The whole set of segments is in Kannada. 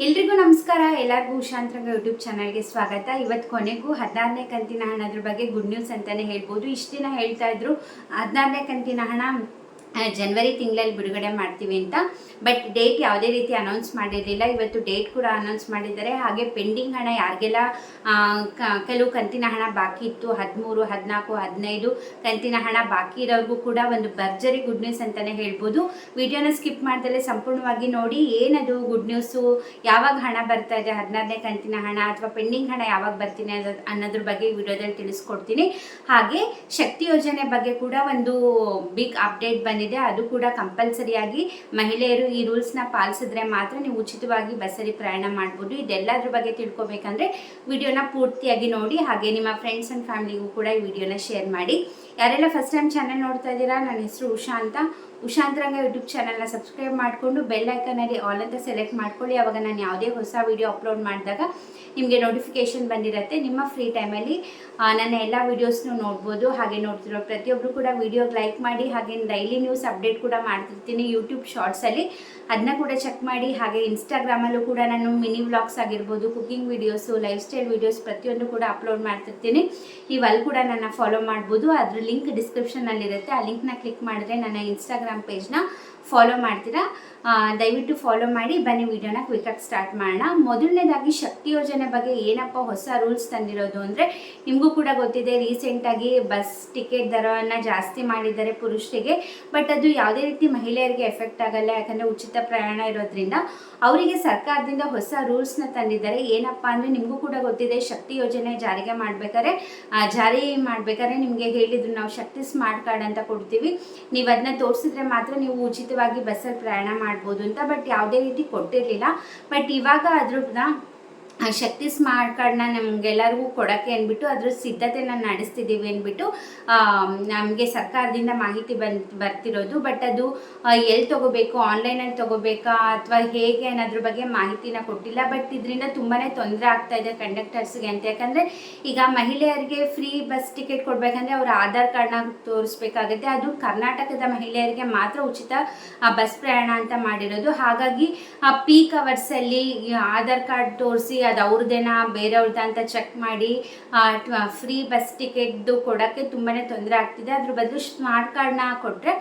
ಎಲ್ರಿಗೂ ನಮಸ್ಕಾರ. ಎಲ್ಲರಿಗೂ ಉಷಾಂತರಂಗ ಯೂಟ್ಯೂಬ್ ಚಾನಲ್ಗೆ ಸ್ವಾಗತ. ಇವತ್ತು ಕೊನೆಗೂ ಹದಿನಾರನೇ ಕಂತಿನ ಹಣದ್ರ ಬಗ್ಗೆ ಗುಡ್ ನ್ಯೂಸ್ ಅಂತಾನೆ ಹೇಳ್ಬೋದು. ಇಷ್ಟು ದಿನ ಹೇಳ್ತಾ ಇದ್ರು. ಹದಿನಾರನೇ ಕಂತಿನ ಹಣ ಜನವರಿ ತಿಂಗಳಲ್ಲಿ ಬಿಡುಗಡೆ ಮಾಡ್ತೀವಿ ಅಂತ. ಬಟ್ ಡೇಟ್ ಯಾವುದೇ ರೀತಿ ಅನೌನ್ಸ್ ಮಾಡಿರಲಿಲ್ಲ. ಇವತ್ತು ಡೇಟ್ ಕೂಡ ಅನೌನ್ಸ್ ಮಾಡಿದ್ದಾರೆ. ಹಾಗೆ ಪೆಂಡಿಂಗ್ ಹಣ ಯಾರಿಗೆಲ್ಲ ಕೆಲವು ಕಂತಿನ ಹಣ ಬಾಕಿ ಇತ್ತು, ಹದಿಮೂರು, ಹದಿನಾಲ್ಕು, ಹದಿನೈದು ಕಂತಿನ ಹಣ ಬಾಕಿ ಇರೋರಿಗೂ ಕೂಡ ಒಂದು ಭರ್ಜರಿ ಗುಡ್ ನ್ಯೂಸ್ ಅಂತಲೇ ಹೇಳ್ಬೋದು. ವಿಡಿಯೋನ ಸ್ಕಿಪ್ ಮಾಡ್ದಲೆ ಸಂಪೂರ್ಣವಾಗಿ ನೋಡಿ. ಏನದು ಗುಡ್ ನ್ಯೂಸು ಯಾವಾಗ ಹಣ ಬರ್ತಾ ಇದೆ? ಹದಿನಾರನೇ ಕಂತಿನ ಹಣ ಅಥವಾ ಪೆಂಡಿಂಗ್ ಹಣ ಯಾವಾಗ ಬರ್ತೀನಿ ಅನ್ನೋದ್- ಅನ್ನೋದ್ರ ಬಗ್ಗೆ ವಿಡಿಯೋದಲ್ಲಿ ತಿಳಿಸ್ಕೊಡ್ತೀನಿ. ಹಾಗೆ ಶಕ್ತಿ ಯೋಜನೆ ಬಗ್ಗೆ ಕೂಡ ಒಂದು ಬಿಗ್ ಅಪ್ಡೇಟ್ ಬಂದಿದೆ. ಅದು ಕೂಡ ಕಂಪಲ್ಸರಿಯಾಗಿ ಮಹಿಳೆಯರು ಈ ರೂಲ್ಸ್ನ ಪಾಲಿಸಿದ್ರೆ ಮಾತ್ರ ನೀವು ಉಚಿತವಾಗಿ ಬಸ್ಸಲ್ಲಿ ಪ್ರಯಾಣ ಮಾಡ್ಬೋದು. ಇದೆಲ್ಲದ್ರ ಬಗ್ಗೆ ತಿಳ್ಕೊಬೇಕಂದ್ರೆ ವಿಡಿಯೋನ ಪೂರ್ತಿಯಾಗಿ ನೋಡಿ, ಹಾಗೆ ನಿಮ್ಮ ಫ್ರೆಂಡ್ಸ್ ಆ್ಯಂಡ್ ಫ್ಯಾಮಿಲಿಗೂ ಕೂಡ ಈ ವಿಡಿಯೋನ ಶೇರ್ ಮಾಡಿ. ಯಾರೆಲ್ಲ ಫಸ್ಟ್ ಟೈಮ್ ಚಾನಲ್ ನೋಡ್ತಾ ಇದ್ದೀರಾ? ನನ್ನ ಹೆಸರು ಉಷಾ ಅಂತ. ಉಷಾಂತರಂಗ ಯೂಟ್ಯೂಬ್ ಚಾನಲ್ನ ಸಬ್ಸ್ಕ್ರೈಬ್ ಮಾಡಿಕೊಂಡು ಬೆಲ್ ಐಕನಲ್ಲಿ ಆಲ್ ಅಂತ ಸೆಲೆಕ್ಟ್ ಮಾಡ್ಕೊಳ್ಳಿ. ಅವಾಗ ನಾನು ಯಾವುದೇ ಹೊಸ ವೀಡಿಯೋ ಅಪ್ಲೋಡ್ ಮಾಡಿದಾಗ ನಿಮಗೆ ನೋಟಿಫಿಕೇಶನ್ ಬಂದಿರುತ್ತೆ. ನಿಮ್ಮ ಫ್ರೀ ಟೈಮಲ್ಲಿ ನನ್ನ ಎಲ್ಲ ವೀಡಿಯೋಸ್ನೂ ನೋಡ್ಬೋದು. ಹಾಗೆ ನೋಡ್ತಿರೋ ಪ್ರತಿಯೊಬ್ಬರು ಕೂಡ ವೀಡಿಯೋಗೆ ಲೈಕ್ ಮಾಡಿ, ಹಾಗೆ ಡೈಲಿ ನ್ಯೂಸ್ ಅಪ್ಡೇಟ್ ಕೂಡ ಮಾಡ್ತಿರ್ತೀನಿ ಯೂಟ್ಯೂಬ್ ಶಾರ್ಟ್ಸಲ್ಲಿ ಅದನ್ನ ಕೂಡ ಚೆಕ್ ಮಾಡಿ, ಹಾಗೆ ಇನ್ಸ್ಟಾಗ್ರಾಮಲ್ಲೂ ಕೂಡ ನಾನು ಮಿನಿ ವ್ಲಾಗ್ಸ್ ಆಗಿರ್ಬೋದು cooking videos lifestyle videos ಪ್ರತಿಯೊಂದು ಕೂಡ ಅಪ್ಲೋಡ್ ಮಾಡ್ತಿರ್ತೀನಿ. ಇವಲ್ಲಿ ಕೂಡ ನನ್ನ ಫಾಲೋ ಮಾಡ್ಬೋದು. ಅದ್ರ ಲಿಂಕ್ ಡಿಸ್ಕ್ರಿಪ್ಷನಲ್ಲಿರುತ್ತೆ ಆ ಲಿಂಕ್ನ ಕ್ಲಿಕ್ ಮಾಡಿದ್ರೆ ನನ್ನ ಇನ್ಸ್ಟಾಗ್ರಾಮ್ इंस्टाग्राम पेज ना ಫಾಲೋ ಮಾಡ್ತೀರಾ? ದಯವಿಟ್ಟು ಫಾಲೋ ಮಾಡಿ, ಬನ್ನಿ ವಿಡಿಯೋನ ಕ್ವಿಕಾಗಿ ಸ್ಟಾರ್ಟ್ ಮಾಡೋಣ. ಮೊದಲನೇದಾಗಿ ಶಕ್ತಿ ಯೋಜನೆ ಬಗ್ಗೆ ಏನಪ್ಪ ಹೊಸ ರೂಲ್ಸ್ ತಂದಿರೋದು ಅಂದರೆ, ನಿಮಗೂ ಕೂಡ ಗೊತ್ತಿದೆ ರೀಸೆಂಟಾಗಿ ಬಸ್ ಟಿಕೆಟ್ ದರವನ್ನು ಜಾಸ್ತಿ ಮಾಡಿದ್ದಾರೆ ಪುರುಷರಿಗೆ ಬಟ್ ಅದು ಯಾವುದೇ ರೀತಿ ಮಹಿಳೆಯರಿಗೆ ಎಫೆಕ್ಟ್ ಆಗಲ್ಲ, ಯಾಕಂದರೆ ಉಚಿತ ಪ್ರಯಾಣ ಇರೋದ್ರಿಂದ. ಅವರಿಗೆ ಸರ್ಕಾರದಿಂದ ಹೊಸ ರೂಲ್ಸ್ನ ತಂದಿದ್ದಾರೆ. ಏನಪ್ಪ ಅಂದರೆ, ನಿಮಗೂ ಕೂಡ ಗೊತ್ತಿದೆ, ಶಕ್ತಿ ಯೋಜನೆ ಜಾರಿಗೆ ಮಾಡಬೇಕಾದ್ರೆ ಜಾರಿ ಮಾಡಬೇಕಾದ್ರೆ ನಿಮಗೆ ಹೇಳಿದ್ರು, ನಾವು ಶಕ್ತಿ ಸ್ಮಾರ್ಟ್ ಕಾರ್ಡ್ ಅಂತ ಕೊಡ್ತೀವಿ. ನೀವು ಅದನ್ನ ತೋರಿಸಿದ್ರೆ ಮಾತ್ರ ನೀವು ಉಚಿತವಾಗಿ ಬಸ್ಸಲ್ಲಿ ಪ್ರಯಾಣ ಮಾಡ್ಬೋದು ಅಂತ ಬಟ್ ಯಾವುದೇ ರೀತಿ ಕೊಟ್ಟಿರಲಿಲ್ಲ. ಬಟ್ ಇವಾಗ ಅದ್ರನ್ನ ಆ ಶಕ್ತಿ ಸ್ಮಾರ್ಟ್ ಕಾರ್ಡ್ನ ನಮಗೆಲ್ಲರಿಗೂ ಕೊಡೋಕ್ಕೆ ಅಂದ್ಬಿಟ್ಟು ಅದ್ರ ಸಿದ್ಧತೆನ ನಡೆಸ್ತಿದ್ದೀವಿ ಅಂದ್ಬಿಟ್ಟು ನಮಗೆ ಸರ್ಕಾರದಿಂದ ಮಾಹಿತಿ ಬಂದ್, ಬರ್ತಿರೋದು. ಬಟ್ ಅದು ಎಲ್ಲಿ ತೊಗೋಬೇಕು, ಆನ್ಲೈನಲ್ಲಿ ತೊಗೋಬೇಕಾ, ಅಥವಾ ಹೇಗೆ ಅನ್ನೋದ್ರ ಬಗ್ಗೆ ಮಾಹಿತಿನ ಕೊಟ್ಟಿಲ್ಲ. ಬಟ್ ಇದರಿಂದ ತುಂಬಾ ತೊಂದರೆ ಆಗ್ತಾ ಇದೆ ಕಂಡಕ್ಟರ್ಸ್ಗೆ ಅಂತ. ಯಾಕಂದರೆ ಈಗ ಮಹಿಳೆಯರಿಗೆ ಫ್ರೀ ಬಸ್ ಟಿಕೆಟ್ ಕೊಡಬೇಕಂದ್ರೆ ಅವ್ರ ಆಧಾರ್ ಕಾರ್ಡ್ನ ತೋರಿಸ್ಬೇಕಾಗುತ್ತೆ. ಅದು ಕರ್ನಾಟಕದ ಮಹಿಳೆಯರಿಗೆ ಮಾತ್ರ ಉಚಿತ ಬಸ್ ಪ್ರಯಾಣ ಅಂತ ಮಾಡಿರೋದು. ಹಾಗಾಗಿ ಪೀಕ್ ಅವರ್ಸಲ್ಲಿ ಆಧಾರ್ ಕಾರ್ಡ್ ತೋರಿಸಿ ಅದು ಅವ್ರದ್ದೇನಾ ಬೇರೆಯವ್ರದ ಅಂತ ಚೆಕ್ ಮಾಡಿ ಫ್ರೀ ಬಸ್ ಟಿಕೆಟ್ದು ಕೊಡೋಕ್ಕೆ ತುಂಬಾ ತೊಂದರೆ ಆಗ್ತಿದೆ. ಅದ್ರ ಬದಲು ಸ್ಮಾರ್ಟ್ ಕಾರ್ಡ್ನ ಕೊಟ್ಟರೆ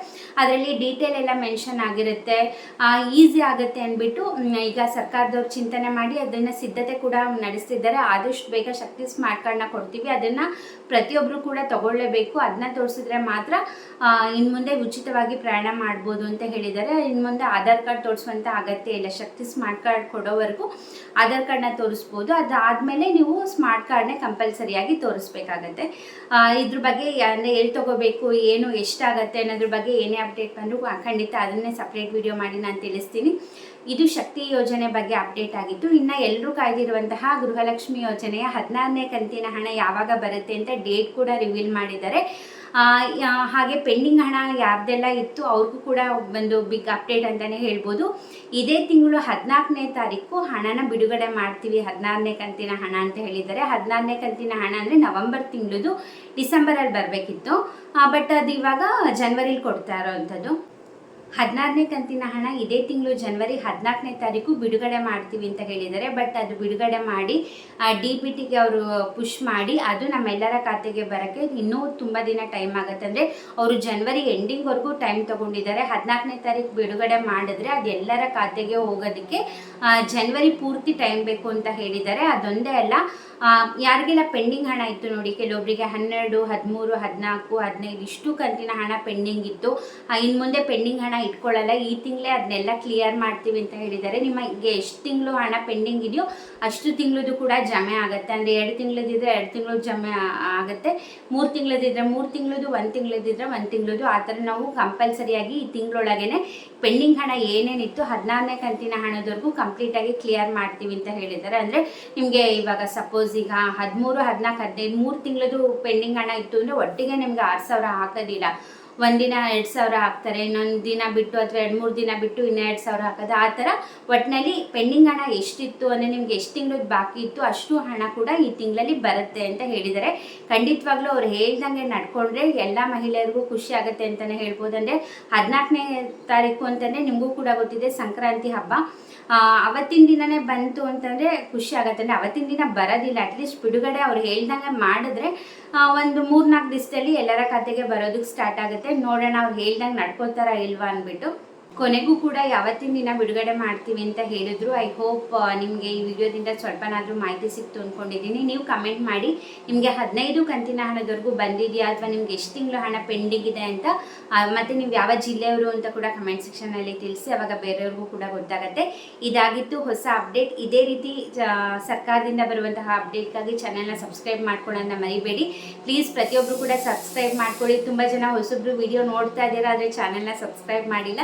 ಅದರಲ್ಲಿ ಡೀಟೇಲ್ ಎಲ್ಲ ಮೆನ್ಷನ್ ಆಗಿರುತ್ತೆ. ಈಸಿ ಆಗುತ್ತೆ ಅಂದ್ಬಿಟ್ಟು ಈಗ ಸರ್ಕಾರದವ್ರು ಚಿಂತನೆ ಮಾಡಿ ಅದನ್ನು ಸಿದ್ಧತೆ ಕೂಡ ನಡೆಸ್ತಿದ್ದಾರೆ. ಆದಷ್ಟು ಬೇಗ ಶಕ್ತಿ ಸ್ಮಾರ್ಟ್ ಕಾರ್ಡ್ನ ಕೊಡ್ತೀವಿ. ಅದನ್ನು ಪ್ರತಿಯೊಬ್ಬರು ಕೂಡ ತಗೊಳ್ಳೇಬೇಕು. ಅದನ್ನ ತೋರಿಸಿದ್ರೆ ಮಾತ್ರ ಇನ್ನು ಮುಂದೆ ಉಚಿತವಾಗಿ ಪ್ರಯಾಣ ಮಾಡ್ಬೋದು ಅಂತ ಹೇಳಿದ್ದಾರೆ. ಇನ್ನು ಮುಂದೆ ಆಧಾರ್ ಕಾರ್ಡ್ ತೋರಿಸುವಂಥ ಅಗತ್ಯ ಇಲ್ಲ. ಶಕ್ತಿ ಸ್ಮಾರ್ಟ್ ಕಾರ್ಡ್ ಕೊಡೋವರೆಗೂ ಆಧಾರ್ ಕಾರ್ಡ್ನ ತೋರಿಸ್ಬೋದು. ಅದಾದಮೇಲೆ ನೀವು ಸ್ಮಾರ್ಟ್ ಕಾರ್ಡ್ನೇ ಕಂಪಲ್ಸರಿಯಾಗಿ ತೋರಿಸ್ಬೇಕಾಗತ್ತೆ. ಇದ್ರ ಬಗ್ಗೆ ಅಂದರೆ ಎಲ್ಲಿ ತಗೋಬೇಕು, ಏನು ಎಷ್ಟಾಗತ್ತೆ ಅನ್ನೋದ್ರ ಬಗ್ಗೆ ಏನೇ ಅಪ್ಡೇಟ್ ಬಂದರೂ ಖಂಡಿತ ಅದನ್ನೇ ಸಪ್ರೇಟ್ ವಿಡಿಯೋ ಮಾಡಿ ನಾನು ತಿಳಿಸ್ತೀನಿ. ಇದು ಶಕ್ತಿ ಯೋಜನೆ ಬಗ್ಗೆ ಅಪ್ಡೇಟ್ ಆಗಿತ್ತು. ಇನ್ನು ಎಲ್ಲರೂ ಕಾಯ್ದಿರುವಂತಹ ಗೃಹಲಕ್ಷ್ಮಿ ಯೋಜನೆಯ ಹದಿನಾರನೇ ಕಂತಿನ ಹಣ ಯಾವಾಗ ಬರುತ್ತೆ ಅಂತ ಡೇಟ್ ಕೂಡ ರಿವೀಲ್ ಮಾಡಿದ್ದಾರೆ. ಹಾಗೆ ಪೆಂಡಿಂಗ್ ಹಣ ಯಾರ್ದೆಲ್ಲ ಇತ್ತು ಅವ್ರಿಗೂ ಕೂಡ ಒಂದು ಬಿಗ್ ಅಪ್ಡೇಟ್ ಅಂತಲೇ ಹೇಳ್ಬೋದು. ಇದೇ ತಿಂಗಳು ಹದಿನಾಲ್ಕನೇ ತಾರೀಕು ಹಣನ ಬಿಡುಗಡೆ ಮಾಡ್ತೀವಿ. ಹದಿನಾರನೇ ಕಂತಿನ ಹಣ ಅಂತ ಹೇಳಿದ್ದಾರೆ. ಹದಿನಾರನೇ ಕಂತಿನ ಹಣ ಅಂದರೆ ನವಂಬರ್ ತಿಂಗಳದು ಡಿಸೆಂಬರಲ್ಲಿ ಬರಬೇಕಿತ್ತು. ಬಟ್ ಅದು ಇವಾಗ ಜನ್ವರಿಲಿ ಕೊಡ್ತಾ ಇರೋವಂಥದ್ದು. ಹದಿನಾರನೇ ಕಂತಿನ ಹಣ ಇದೇ ತಿಂಗಳು ಜನವರಿ ಹದಿನಾಲ್ಕನೇ ತಾರೀಕು ಬಿಡುಗಡೆ ಮಾಡ್ತೀವಿ ಅಂತ ಹೇಳಿದ್ದಾರೆ. ಬಟ್ ಅದು ಬಿಡುಗಡೆ ಮಾಡಿ ಡಿ ಬಿ ಟಿಗೆ ಅವರು ಪುಷ್ ಮಾಡಿ, ಅದು ನಮ್ಮೆಲ್ಲರ ಖಾತೆಗೆ ಬರೋಕ್ಕೆ ಇನ್ನೂ ತುಂಬ ದಿನ ಟೈಮ್ ಆಗುತ್ತೆ. ಅಂದರೆ ಅವರು ಜನವರಿ ಎಂಡಿಂಗ್ವರೆಗೂ ಟೈಮ್ ತೊಗೊಂಡಿದ್ದಾರೆ. ಹದಿನಾಲ್ಕನೇ ತಾರೀಕು ಬಿಡುಗಡೆ ಮಾಡಿದ್ರೆ ಅದು ಎಲ್ಲರ ಖಾತೆಗೆ ಹೋಗೋದಕ್ಕೆ ಜನವರಿ ಪೂರ್ತಿ ಟೈಮ್ ಬೇಕು ಅಂತ ಹೇಳಿದ್ದಾರೆ. ಅದೊಂದೇ ಅಲ್ಲ ಯಾರಿಗೆಲ್ಲ ಪೆಂಡಿಂಗ್ ಹಣ ಇತ್ತು ನೋಡಿ ಕೆಲವೊಬ್ಬರಿಗೆ ಹನ್ನೆರಡು, ಹದಿಮೂರು, ಹದಿನಾಲ್ಕು, ಹದಿನೈದು, ಇಷ್ಟು ಕಂತಿನ ಹಣ ಪೆಂಡಿಂಗ್ ಇತ್ತು. ಇನ್ನು ಮುಂದೆ ಪೆಂಡಿಂಗ್ ಹಣ ಇಟ್ಕೊಳ್ಳಲ್ಲ. ಈ ತಿಂಗಳೇ ಅದನ್ನೆಲ್ಲ ಕ್ಲಿಯರ್ ಮಾಡ್ತೀವಿ ಅಂತ ಹೇಳಿದ್ದಾರೆ. ನಿಮಗೆ ಎಷ್ಟು ತಿಂಗಳು ಹಣ ಪೆಂಡಿಂಗ್ ಇದೆಯೋ ಅಷ್ಟು ತಿಂಗಳದು ಕೂಡ ಜಮೆ ಆಗುತ್ತೆ. ಅಂದರೆ ಎರಡು ತಿಂಗಳದಿದ್ರೆ ಎರಡು ತಿಂಗಳು ಜಮೆ ಆಗುತ್ತೆ. ಮೂರು ತಿಂಗಳದಿದ್ರೆ ಮೂರು ತಿಂಗಳದು ಒಂದು ತಿಂಗಳದಿದ್ರೆ ಒಂದು ತಿಂಗಳದು ಆ ಥರ ನಾವು ಕಂಪಲ್ಸರಿಯಾಗಿ ಈ ತಿಂಗಳೊಳಗೇ ಪೆಂಡಿಂಗ್ ಹಣ ಏನೇನಿತ್ತು ಹದಿನಾರನೇ ಕಂತಿನ ಹಣದವರೆಗೂ ಕಂಪ್ಲೀಟಾಗಿ ಕ್ಲಿಯರ್ ಮಾಡ್ತೀವಿ ಅಂತ ಹೇಳಿದ್ದಾರೆ. ಅಂದರೆ ನಿಮಗೆ ಇವಾಗ ಸಪೋಸ್ ಈಗ ಹದಿಮೂರು, ಹದಿನಾಲ್ಕು, ಹದಿನೈದು ಮೂರು ತಿಂಗಳದು ಪೆಂಡಿಂಗ್ ಹಣ ಇತ್ತು ಅಂದರೆ ಒಟ್ಟಿಗೆ ನಿಮ್ಗೆ ಆರು ಸಾವಿರ ಹಾಕೋದಿಲ್ಲ. ಒಂದಿನ ಎರಡು ಸಾವಿರ ಹಾಕ್ತಾರೆ, ಇನ್ನೊಂದು ದಿನ ಬಿಟ್ಟು ಅಥವಾ ಎರಡು ಮೂರು ದಿನ ಬಿಟ್ಟು ಇನ್ನೂ ಎರಡು ಸಾವಿರ ಹಾಕೋದು. ಆ ಥರ ಒಟ್ಟಿನಲ್ಲಿ ಪೆಂಡಿಂಗ್ ಹಣ ಎಷ್ಟಿತ್ತು ಅಂದರೆ ನಿಮ್ಗೆ ಎಷ್ಟು ತಿಂಗಳದ್ದು ಬಾಕಿ ಇತ್ತು ಅಷ್ಟು ಹಣ ಕೂಡ ಈ ತಿಂಗಳಲ್ಲಿ ಬರುತ್ತೆ ಅಂತ ಹೇಳಿದ್ದಾರೆ. ಖಂಡಿತವಾಗ್ಲೂ ಅವ್ರು ಹೇಳ್ದಂಗೆ ನಡ್ಕೊಂಡ್ರೆ ಎಲ್ಲ ಮಹಿಳೆಯರಿಗೂ ಖುಷಿ ಆಗುತ್ತೆ ಅಂತಲೇ ಹೇಳ್ಬೋದು. ಅಂದರೆ ಹದಿನಾಲ್ಕನೇ ತಾರೀಕು ಅಂತಲೇ ನಿಮಗೂ ಕೂಡ ಗೊತ್ತಿದೆ ಸಂಕ್ರಾಂತಿ ಹಬ್ಬ. ಅವತ್ತಿನ ದಿನನೇ ಬಂತು ಅಂತಂದರೆ ಖುಷಿ ಆಗುತ್ತೆ. ಅಂದರೆ ಅವತ್ತಿನ ದಿನ ಬರೋದಿಲ್ಲ ಅಟ್ಲೀಸ್ಟ್ ಬಿಡುಗಡೆ ಅವ್ರು ಹೇಳ್ದಂಗೆ ಮಾಡಿದ್ರೆ ಒಂದು ಮೂರ್ನಾಲ್ಕು ದಿವಸದಲ್ಲಿ ಎಲ್ಲರ ಖಾತೆಗೆ ಬರೋದಕ್ಕೆ ಸ್ಟಾರ್ಟ್ ಆಗುತ್ತೆ. ನೋಡೋಣ ಅವ್ರು ಹೇಳ್ದಂಗೆ ನಡ್ಕೋತಾರ ಇಲ್ವಾ ಅಂದ್ಬಿಟ್ಟು ಕೊನೆಗೂ ಕೂಡ ಯಾವತ್ತಿನ ದಿನ ಬಿಡುಗಡೆ ಮಾಡ್ತೀವಿ ಅಂತ ಹೇಳಿದ್ರು. ಐ ಹೋಪ್ ನಿಮಗೆ ಈ ವಿಡಿಯೋದಿಂದ ಸ್ವಲ್ಪನಾದರೂ ಮಾಹಿತಿ ಸಿಕ್ತು ಅಂದ್ಕೊಂಡಿದ್ದೀನಿ ನೀವು ಕಮೆಂಟ್ ಮಾಡಿ, ನಿಮಗೆ ಹದಿನೈದು ಕಂತಿನ ಹಣದವರೆಗೂ ಬಂದಿದೆಯಾ ಅಥವಾ ನಿಮ್ಗೆ ಎಷ್ಟು ತಿಂಗಳು ಹಣ ಪೆಂಡಿಂಗ್ ಇದೆ ಅಂತ ಮತ್ತೆ ನೀವು ಯಾವ ಜಿಲ್ಲೆಯವರು ಅಂತ ಕೂಡ ಕಮೆಂಟ್ ಸೆಕ್ಷನಲ್ಲಿ ತಿಳಿಸಿ, ಅವಾಗ ಬೇರೆಯವ್ರಿಗೂ ಕೂಡ ಗೊತ್ತಾಗುತ್ತೆ. ಇದಾಗಿತ್ತು ಹೊಸ ಅಪ್ಡೇಟ್ ಇದೇ ರೀತಿ ಸರ್ಕಾರದಿಂದ ಬರುವಂತಹ ಅಪ್ಡೇಟ್ಗಾಗಿ ಚಾನೆಲ್ನ ಸಬ್ಸ್ಕ್ರೈಬ್ ಮಾಡ್ಕೊಳ್ಳೋದನ್ನ ಮರಿಬೇಡಿ. ಪ್ಲೀಸ್ ಪ್ರತಿಯೊಬ್ಬರು ಕೂಡ ಸಬ್ಸ್ಕ್ರೈಬ್ ಮಾಡ್ಕೊಳ್ಳಿ. ತುಂಬ ಜನ ಹೊಸಬ್ರು ವಿಡಿಯೋ ನೋಡ್ತಾ ಇದ್ದೀರಾ, ಆದರೆ ಚಾನೆಲ್ನ ಸಬ್ಸ್ಕ್ರೈಬ್ ಮಾಡಿಲ್ಲ.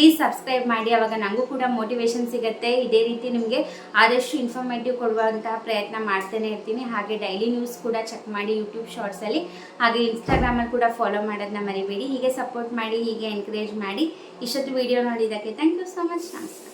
ಪ್ಲೀಸ್ ಸಬ್ಸ್ಕ್ರೈಬ್ ಮಾಡಿ, ಅವಾಗ ನನಗೂ ಕೂಡ ಮೋಟಿವೇಶನ್ ಸಿಗುತ್ತೆ. ಇದೇ ರೀತಿ ನಿಮಗೆ ಆದಷ್ಟು ಇನ್ಫಾರ್ಮೇಟಿವ್ ಕೊಡುವಂತಹ ಪ್ರಯತ್ನ ಮಾಡ್ತಾನೆ ಇರ್ತೀನಿ. ಹಾಗೆ ಡೈಲಿ ನ್ಯೂಸ್ ಕೂಡ ಚೆಕ್ ಮಾಡಿ ಯೂಟ್ಯೂಬ್ ಶಾರ್ಟ್ಸಲ್ಲಿ ಹಾಗೆ ಇನ್ಸ್ಟಾಗ್ರಾಮಲ್ಲಿ ಕೂಡ ಫಾಲೋ ಮಾಡೋದನ್ನ ಮರಿಬೇಡಿ. ಹೀಗೆ ಸಪೋರ್ಟ್ ಮಾಡಿ, ಹೀಗೆ ಎನ್ಕರೇಜ್ ಮಾಡಿ, ಇಷ್ಟೊತ್ತು ವಿಡಿಯೋ ನೋಡಿದ್ದಕ್ಕೆ ಥ್ಯಾಂಕ್ ಯು ಸೊ ಮಚ್ ನಮಸ್ಕಾರ.